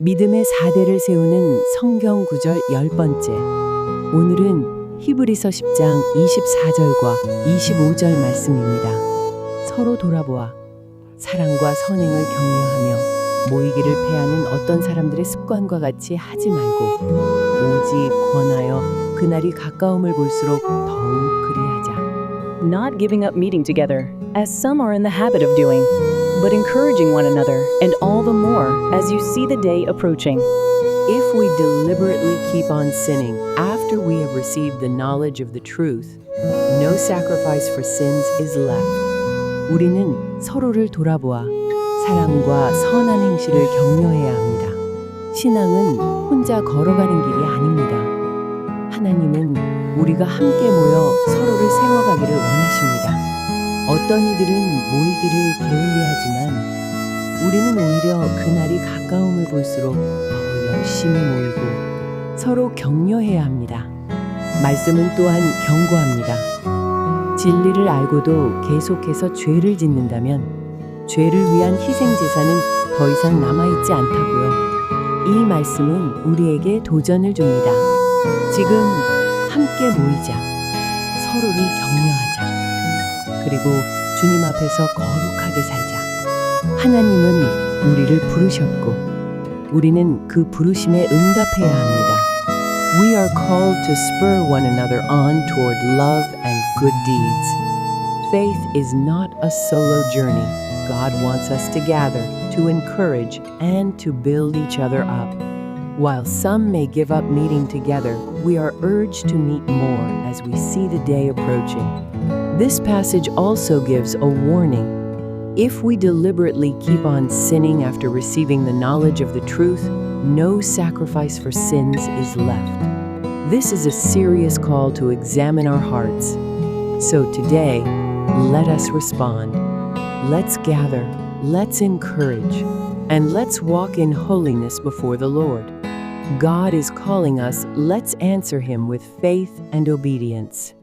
믿음의 사대를 세우는 성경 구절 열 번째. 오늘은 히브리서 10장 24절과 25절 말씀입니다. 서로 돌아보아 사랑과 선행을 격려하며 모이기를 패하는 어떤 사람들의 습관과 같이 하지 말고 오직 권하여 그날이 가까움을 볼수록 더욱 그리하자. not giving up meeting together, as some are in the habit of doing, but encouraging one another, and all the more as you see the day approaching. If we deliberately keep on sinning after we have received the knowledge of the truth, no sacrifice for sins is left. 우리는 서로를 돌아보아 사랑과 선한 행실을 격려해야 합니다. 신앙은 혼자 걸어가는 길이 아닙니다. 하나님은 우리가 함께 모여 서로를 세워가기를 원하십니다. 어떤 이들은 모이기를 게을리하지만 우리는 오히려 그날이 가까움을 볼수록 더 열심히 모이고 서로 격려해야 합니다. 말씀은 또한 경고합니다. 진리를 알고도 계속해서 죄를 짓는다면 죄를 위한 희생 제사는 더 이상 남아있지 않다고요. 이 말씀은 우리에게 도전을 줍니다. 지금 함께 모이자. 서로를 격려하자. 그리고 주님 앞에서 거룩하게 살자. 하나님은 우리를 부르셨고 우리는 그 부르심에 응답해야 합니다. We are called to spur one another on toward love and good deeds. Faith is not a solo journey. God wants us to gather, to encourage, and to build each other up. While some may give up meeting together, we are urged to meet more as we see the day approaching. This passage also gives a warning. If we deliberately keep on sinning after receiving the knowledge of the truth, no sacrifice for sins is left. This is a serious call to examine our hearts. So today, let us respond. Let's gather, let's encourage, and let's walk in holiness before the Lord. God is calling us, let's answer Him with faith and obedience.